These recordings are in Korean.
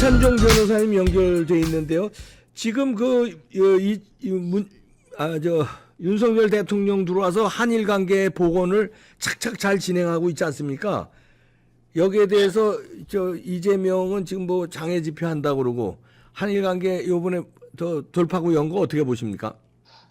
이찬종 변호사님 연결돼 있는데요. 지금 그이문아저 윤석열 대통령 들어와서 한일 관계 복원을 착착 잘 진행하고 있지 않습니까? 여기에 대해서 저 이재명은 지금 뭐 장애 집회한다 고 그러고 한일 관계 요번에 더 돌파구 연거 어떻게 보십니까?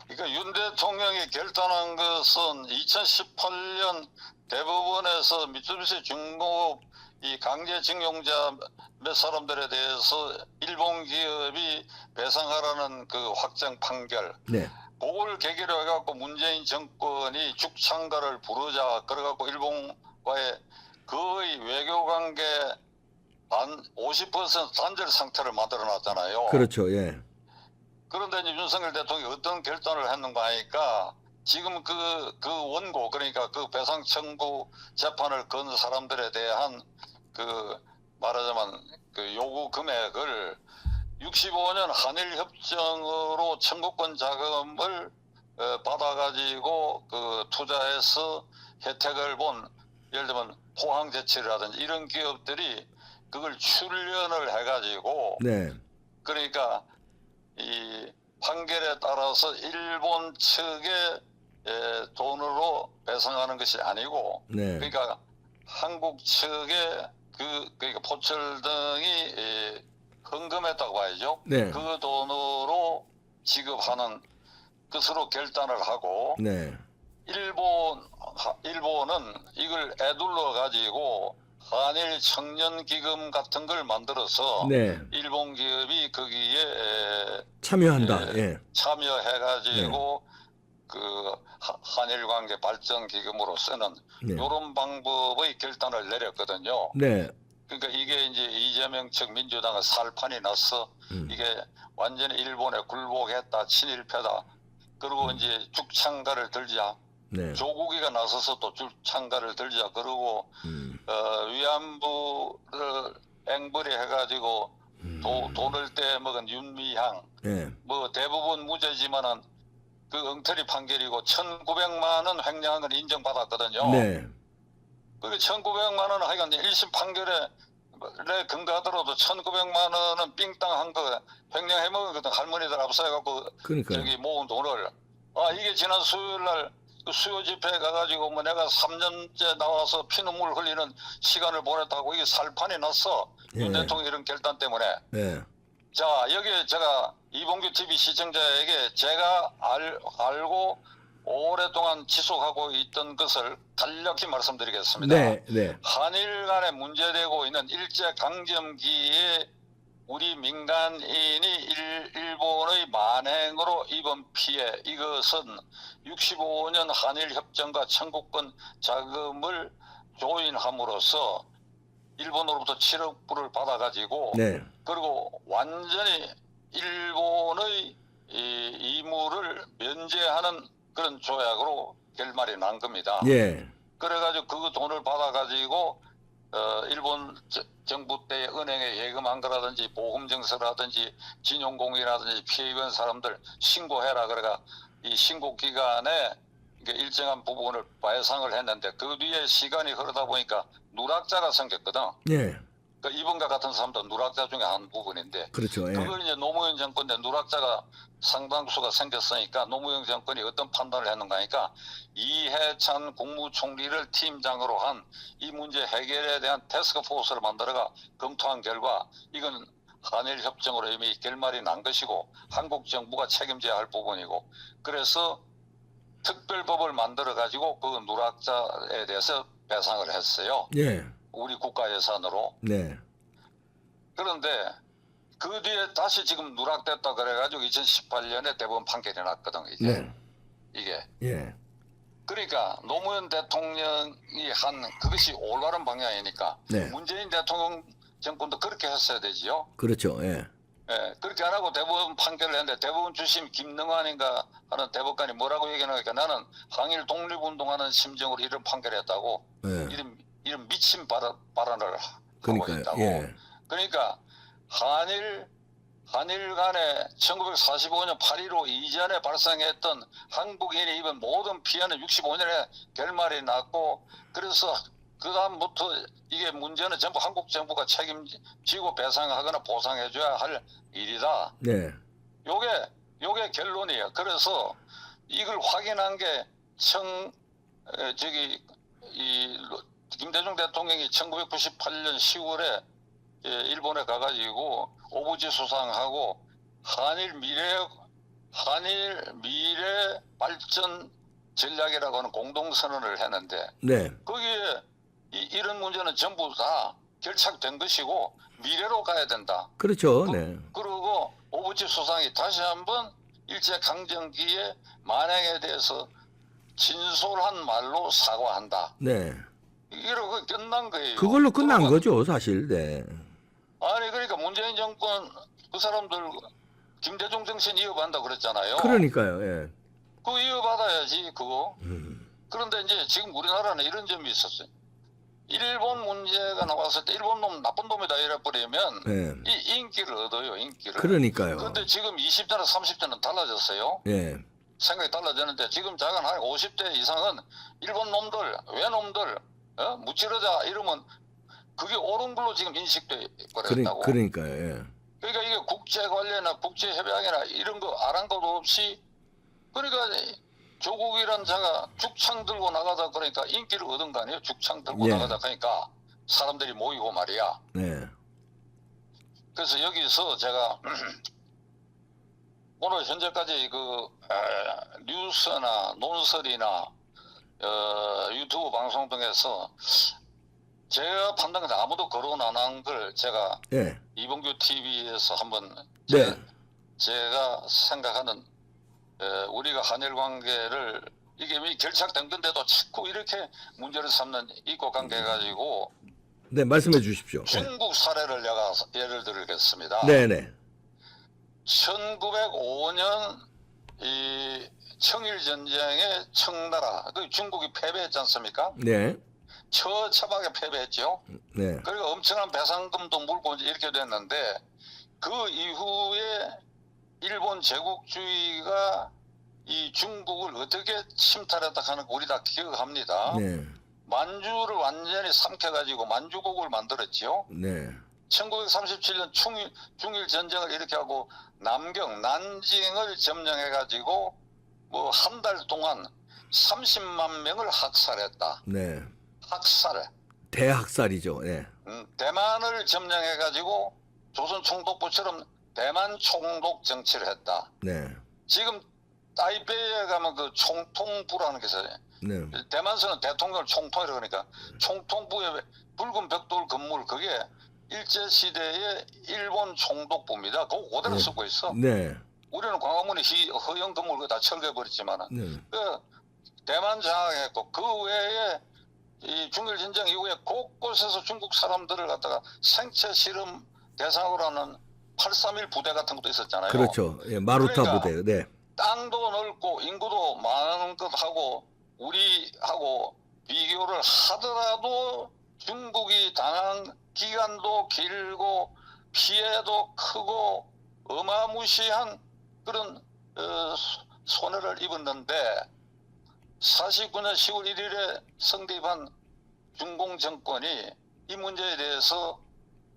그러니까 윤 대통령이 결단한 것은 2018년 대법원에서 미쓰비시 중공업 이 강제징용자 몇 사람들에 대해서 일본 기업이 배상하라는 그 확정 판결 네. 그걸 계기로 해갖고 문재인 정권이 죽창가를 부르자 그래갖고 일본과의 거의 외교 관계 한50% 단절 상태를 만들어 놨잖아요. 그렇죠. 예. 그런데 이제 윤석열 대통령이 어떤 결단을 했는가 하니까 지금 그, 그 원고, 그러니까 그 배상 청구 재판을 건 사람들에 대한 그 말하자면 그 요구 금액을 65년 한일 협정으로 청구권 자금을 어, 받아가지고 그 투자해서 혜택을 본 예를 들면 포항제철이라든지 이런 기업들이 그걸 출연을 해가지고 네. 그러니까 이 판결에 따라서 일본 측의 에, 돈으로 배상하는 것이 아니고 네. 그러니까 한국 측의 그 그러니까 포철 등이 에, 헌금했다고 봐야죠. 네. 그 돈으로 지급하는 것으로 결단을 하고 네. 일본 하- 일본은 이걸 애둘러 가지고 한일 청년 기금 같은 걸 만들어서 네. 일본 기업이 거기에 에, 참여한다. 예. 예. 참여해가지고 그 하- 한일 관계 발전 기금으로 쓰는 네. 이런 방법의 결단을 내렸거든요. 네. 그러니까 이게 이제 이재명 측 민주당은 살판이 났어. 음. 이게 완전히 일본에 굴복했다, 친일패다. 그리고 이제 죽창가를 들자. 네. 조국이가 나서서 또 죽창가를 들자. 그리고 음. 어, 위안부를 앵벌이 해가지고 음. 도, 돈을 떼먹은 윤미향 예. 뭐 대부분 무죄지만은 그 엉터리 판결이고 1,900만 원 횡령한 건 인정받았거든요. 네. 그 1,900만 원은 하여간 1심 판결에 내 근거하더라도 1,900만 원은 삥땅 한거 횡령해 먹었거든. 할머니들 앞서갖고 그러니까요. 저기 모은 돈을. 아 이게 지난 수요일 날그 수요 집회에 가가지고 뭐 내가 3년째 나와서 피눈물 흘리는 시간을 보냈다고 이게 살판이 났어. 윤 예. 대통령 이런 결단 때문에. 네. 자, 여기 제가 이봉규 TV 시청자에게 제가 알, 알고 오랫동안 지속하고 있던 것을 간략히 말씀드리겠습니다. 네. 네. 한일 간에 문제되고 있는 일제 강점기에 우리 민간인이 일, 일본의 만행으로 입은 피해 이것은 65년 한일 협정과 청구권 자금을 조인함으로써 일본으로부터 7억 불을 받아가지고 네. 그리고 완전히 일본의 이 이무를 면제하는 그런 조약으로 결말이 난 겁니다. 예. 그래가지고 그 돈을 받아가지고 어, 일본 저- 정부 때 은행에 예금한 거라든지 보험증서라든지 진용공이라든지 피해 입은 사람들 신고해라 그래가 이 신고 기간에 일정한 부분을 배상을 했는데 그 뒤에 시간이 흐르다 보니까 누락자가 생겼거든. 예. 그 이번과 같은 사람도 누락자 중에 한 부분인데 그렇죠. 예. 그걸 이제 노무현 정권 때 누락자가 상당수가 생겼으니까 노무현 정권이 어떤 판단을 했는가 하니까 이해찬 국무총리를 팀장으로 한 이 문제 해결에 대한 태스크포스를 만들어가 검토한 결과 이건 한일 협정으로 이미 결말이 난 것이고 한국 정부가 책임져야 할 부분이고 그래서 특별법을 만들어 가지고 그 누락자에 대해서 배상을 했어요. 예. 우리 국가 예산으로. 네. 그런데 그 뒤에 다시 지금 누락됐다 그래가지고 2018년에 대법원 판결이 났거든 이제 네. 이게 예. 그러니까 노무현 대통령이 한 그것이 올바른 방향이니까 네. 문재인 대통령 정권도 그렇게 했어야 되지요. 그렇죠. 예. 예, 그렇게 안 하고 대법원 판결을 했는데 대법원 주심 김능환인가 하는 대법관이 뭐라고 얘기하니까 나는 항일 독립운동하는 심정으로 이런 판결했다고 예. 이런 이런 미친 발언, 발언을 하고 그러니까요. 있다고. 예. 그러니까 한일 한일 간에 1945년 8.15 이전에 발생했던 한국인이 입은 모든 피해는 65년에 결말이 났고 그래서 그 다음부터 이게 문제는 전부 한국 정부가 책임지고 배상하거나 보상해줘야 할 일이다. 네. 요게 요게 결론이에요. 그래서 이걸 확인한 게청 에, 저기 이 로- 김대중 대통령이 1998년 10월에 예, 일본에 가가지고 오부지 수상하고 한일 미래 한일 미래 발전 전략이라고 하는 공동선언을 했는데 네. 거기에 이, 이런 문제는 전부 다 결착된 것이고 미래로 가야 된다. 그렇죠. 그- 네. 그리고 오부지 수상이 다시 한번 일제 강점기의 만행에 대해서 진솔한 말로 사과한다. 네. 이러고 끝난 거예요. 그걸로 끝난 그러면- 거죠, 사실. 네. 아니 그러니까 문재인 정권 그 사람들 김대중 정신 이어받는다 그랬잖아요. 그러니까요. 예. 그거 이어받아야지 그거. 음. 그런데 이제 지금 우리나라는 이런 점이 있었어요. 일본 문제가 나왔을 때 일본 놈 나쁜 놈이다 이래버리면 네. 이 인기를 얻어요 인기를. 그러니까요. 그런데 지금 20대나 30대는 달라졌어요. 예. 생각이 달라졌는데 지금 작은 한 50대 이상은 일본 놈들 외놈들 어? 무찌르자 이러면 그게 옳은 걸로 지금 인식돼 버렸다고. 그러니까요. 예. 그러니까 이게 국제 관련이나 국제 협약이나 이런 거 것도 없이 그러니까 조국이란 자가 죽창 들고 나가다 그러니까 인기를 얻은 거 아니에요? 죽창 들고 예. 나가다 그러니까 사람들이 모이고 말이야. 네. 그래서 여기서 제가 오늘 현재까지 그 에, 뉴스나 논설이나 어, 유튜브 방송 등에서 제가 판단한 아무도 거론 안 한 걸 제가 예. 이봉규 TV에서 한번 네. 제, 가 생각하는 에, 우리가 한일 관계를 이게 이미 결착된 건데도 자꾸 이렇게 문제를 삼는 이고 관계 가지고 네, 말씀해 주십시오. 네. 중국 사례를 내가 예를 들겠습니다. 네, 네. 1905년 이 청일 전쟁에 청나라 그 중국이 패배했지 않습니까? 네. 처참하게 패배했죠. 네. 그리고 엄청난 배상금도 물고 이렇게 됐는데 그 이후에 일본 제국주의가 이 중국을 어떻게 침탈했다 하는 거 우리 다 기억합니다. 네. 만주를 완전히 삼켜가지고 만주국을 만들었지요. 네. 1937년 중일, 중일 전쟁을 이렇게 하고 남경, 난징을 점령해가지고 뭐 한 달 동안 30만 명을 학살했다. 네. 학살. 대학살이죠. 예. 음, 대만을 점령해가지고 조선 총독부처럼 대만 총독 정치를 했다. 네. 지금 타이베이에 가면 그 총통부라는 게 있어요. 네. 대만서는 대통령을 총통이라고 그러니까 총통부에 붉은 벽돌 건물 그게 일제 시대의 일본 총독부입니다. 그거 그대로 네. 쓰고 있어. 네. 우리는 광화문에 희- 허영 건물 그거 다 철거해버렸지만은 네. 그 대만 장악했고 그 외에 이 중일 전쟁 이후에 곳곳에서 중국 사람들을 갖다가 생체 실험 대상으로 하는 831 부대 같은 것도 있었잖아요. 그렇죠. 예, 마루타 그러니까 부대. 네. 땅도 넓고 인구도 많은 것하고 우리하고 비교를 하더라도 중국이 당한 기간도 길고 피해도 크고 어마무시한 그런 어, 손해를 입었는데 49년 10월 1일에 성립한 중공 정권이 이 문제에 대해서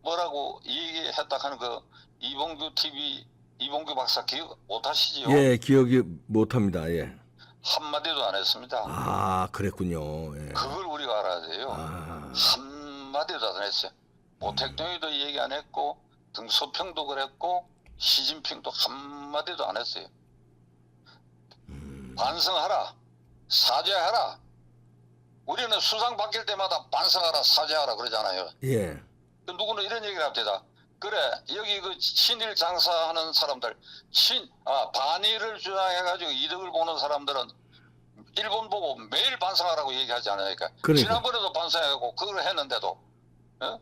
뭐라고 얘기했다 하는 그 이봉규 TV 이봉규 박사 기억 못 하시지요? 예, 기억이 못 합니다. 예. 한마디도 안 했습니다. 아, 그랬군요. 예. 그걸 우리가 알아야 돼요. 아. 한마디도 안 했어요. 모택동이도 얘기 안 했고 등소평도 그랬고 시진핑도 한마디도 안 했어요. 음. 반성하라. 사죄하라. 우리는 수상 바뀔 때마다 반성하라, 사죄하라 그러잖아요. 예. 그 누구는 이런 얘기를 합니다. 그래 여기 그 친일 장사하는 사람들 친 아 반일을 주장해가지고 이득을 보는 사람들은 일본 보고 매일 반성하라고 얘기하지 않으니까 그러니까. 지난번에도 반성하고 그걸 했는데도 어?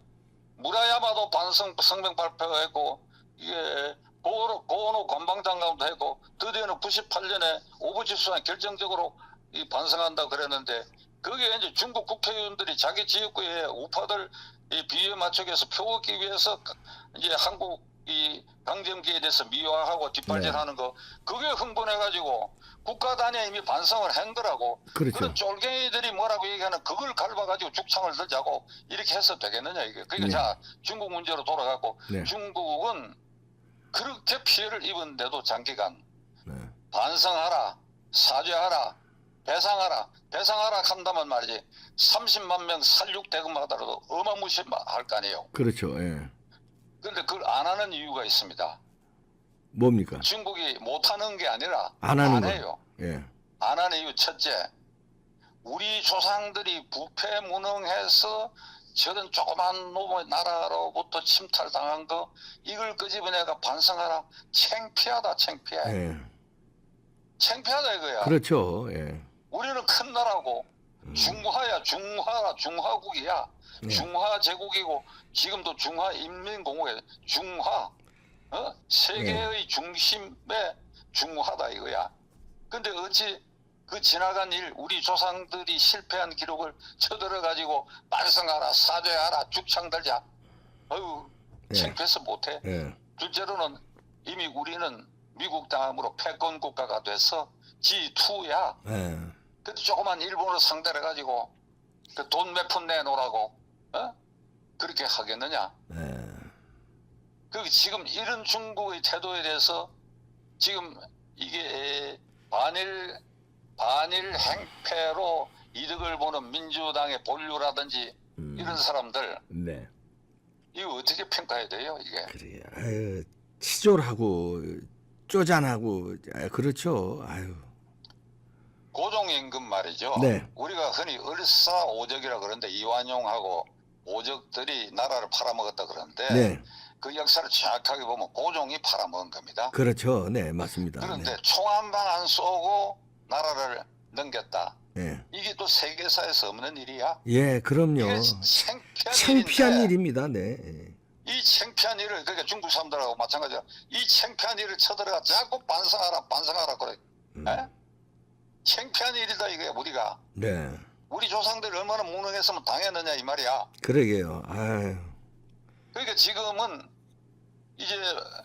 무라야마도 반성 성명 발표했고 이게 고노 고노 관방장관도 했고 드디어는 98년에 오부지 수상 결정적으로 이 반성한다 그랬는데 그게 이제 중국 국회의원들이 자기 지역구에 우파들 이 비위에 맞추기 위해서 표 얻기 위해서 이제 한국 이 강점기에 대해서 미화하고 뒷발질하는 거 그게 흥분해가지고 국가 단위에 이미 반성을 한 거라고 그렇죠. 런 쫄갱이들이 뭐라고 얘기하는 그걸 갈아가지고 죽창을 들자고 이렇게 해서 되겠느냐 이게 그러니까 네. 자 중국 문제로 돌아갔고 네. 중국은 그렇게 피해를 입은데도 장기간 네. 반성하라 사죄하라 배상하라 배상하라 한다면 말이지 30만 명 살육 대금하더라도 어마무시할 거 아니에요 그렇죠. 예. 근데 그걸 안 하는 이유가 있습니다 뭡니까? 중국이 못하는 게 아니라 안 하는 거. 해요 예. 안 하는 이유 첫째 우리 조상들이 부패 무능해서 저런 조그만 놈의 나라로부터 침탈당한 거 이걸 끄집어내가 반성하라 창피하다 창피해 예. 창피하다 이거야 그렇죠. 예. 우리는 큰 나라고 음. 중화야 중화 중화국이야 예. 중화 제국이고 지금도 중화 인민공화국 중화 어? 세계의 중심에 중화다 이거야 근데 어찌 그 지나간 일 우리 조상들이 실패한 기록을 쳐들어 가지고 반성하라 사죄하라 죽창 들자 어휴 예. 창피해서 못해 예. 둘째로는 이미 우리는 미국 다음으로 패권 국가가 돼서 G2야 예. 근데 조그만 일본을 상대로 해가지고 그 돈 몇 푼 내놓으라고 어? 그렇게 하겠느냐? 예. 그 지금 이런 중국의 태도에 대해서 지금 이게 반일 반일 행패로 이득을 보는 민주당의 본류라든지 음. 이런 사람들 네. 이거 어떻게 평가해야 돼요 이게? 그래. 아유, 치졸하고 쪼잔하고 아, 그렇죠. 아유. 고종임금 말이죠. 네. 우리가 흔히 을사오적이라 그러는데 이완용하고 오적들이 나라를 팔아먹었다 그러는데 네. 그 역사를 정확하게 보면 고종이 팔아먹은 겁니다. 그렇죠. 네, 맞습니다. 그런데 네. 총한 방 안 쏘고 나라를 넘겼다. 예. 이게 또 세계사에서 없는 일이야. 예, 그럼요. 창피한, 창피한 일입니다. 네. 예. 이 창피한 일을 그러니까 중국 사람들하고 마찬가지야. 이 창피한 일을 쳐들어가 자꾸 반성하라 반성하라 그래. 음. 에? 창피한 일이다 이거야 우리가. 네. 우리 조상들이 얼마나 무능했으면 당했느냐 이 말이야. 그러게요. 아유. 그러니까 지금은 이제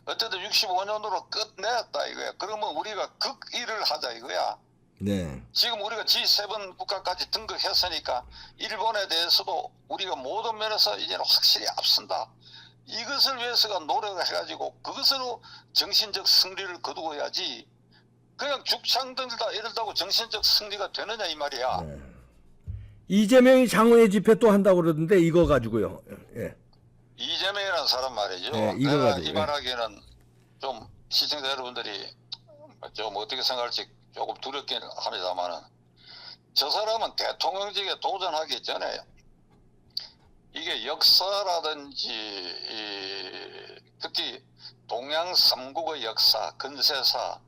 어쨌든 65년으로 끝냈다 이거야. 그러면 우리가 극 일을 하자 이거야. 네. 지금 우리가 G7 국가까지 등극했으니까 일본에 대해서도 우리가 모든 면에서 이제는 확실히 앞선다. 이것을 위해서가 노력을 해가지고 그것으로 정신적 승리를 거두어야지 그냥 죽창 들다 이런다고 정신적 승리가 되느냐 이 말이야. 네. 이재명이 장외 집회 또 한다고 그러던데 이거 가지고요. 예. 이재명이라는 사람 말이죠. 네, 이거 가지고, 이 말하기에는 좀 시청자 여러분들이 좀 어떻게 생각할지 조금 두렵긴 합니다만은 저 사람은 대통령직에 도전하기 전에 이게 역사라든지 이 특히 동양 삼국의 역사, 근세사,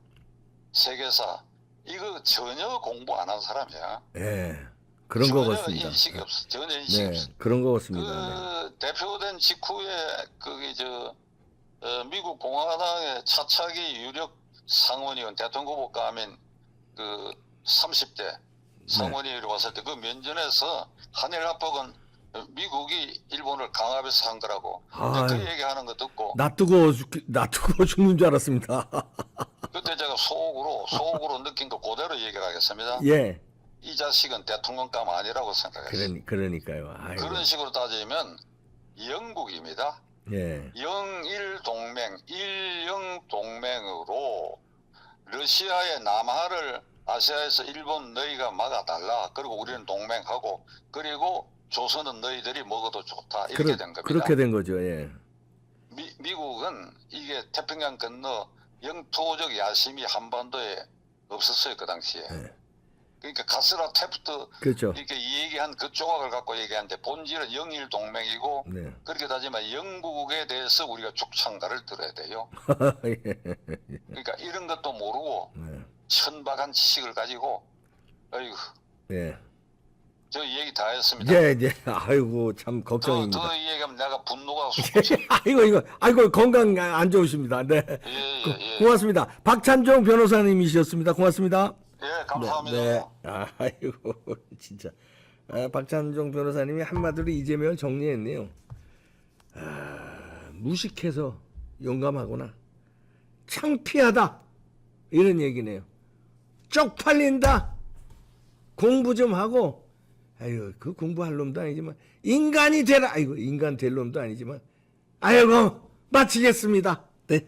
세계사 이거 전혀 공부 안 한 사람이야. 예. 그런 거 같습니다. 인식이 없어. 전혀 인식이 네. 없어. 그런 거 같습니다. 네. 그 대표된 직후에 그게 저 어, 미국 공화당의 차차기 유력 상원의원 대통령 후보 감인 그 30대 상원의원이 왔을 때 그 면전에서 한일 합박은 미국이 일본을 강압해서 한 거라고 아유. 그 얘기하는 거 듣고 나 뜨거 죽, 나 뜨거 죽는 줄 알았습니다. 그때 제가 속으로 속으로 느낀 거 그대로 얘기를 하겠습니다. 예. 이 자식은 대통령감 아니라고 생각했어요. 그러니. 아이고. 그런 식으로 따지면 영국입니다. 예. 영일 동맹, 일영 동맹으로 러시아의 남하를 아시아에서 일본 너희가 막아달라. 그리고 우리는 동맹하고 그리고 조선은 너희들이 먹어도 좋다. 이렇게 그러, 된 겁니다. 그렇게 된 거죠. 예. 미, 미국은 이게 태평양 건너 영토적 야심이 한반도에 없었어요 그 당시에. 네. 그러니까 가스라 테프트 그렇죠. 이렇게 이 얘기한 그 조각을 갖고 얘기하는데 본질은 영일 동맹이고 네. 그렇게 따지면 영국에 대해서 우리가 죽창가를 들어야 돼요. 예. 그러니까 이런 것도 모르고 네. 천박한 지식을 가지고 아이고 예. 저 얘기 다 했습니다. 예, 예. 아이고 참 더, 걱정입니다. 더 얘기하면 내가 분노가 솟구쳐. 아이고 이거 아이고 건강 안 좋으십니다. 네. 예, 예, 예. 고맙습니다. 박찬종 변호사님이셨습니다. 고맙습니다. 예, 감사합니다. 네. 아이고 진짜 아, 박찬종 변호사님이 한마디로 이재명을 정리했네요. 아, 무식해서 용감하구나. 창피하다. 이런 얘기네요. 쪽팔린다. 공부 좀 하고, 아유, 그 공부할 놈도 아니지만, 인간이 되라. 아이고, 인간 될 놈도 아니지만, 아이고, 마치겠습니다. 네.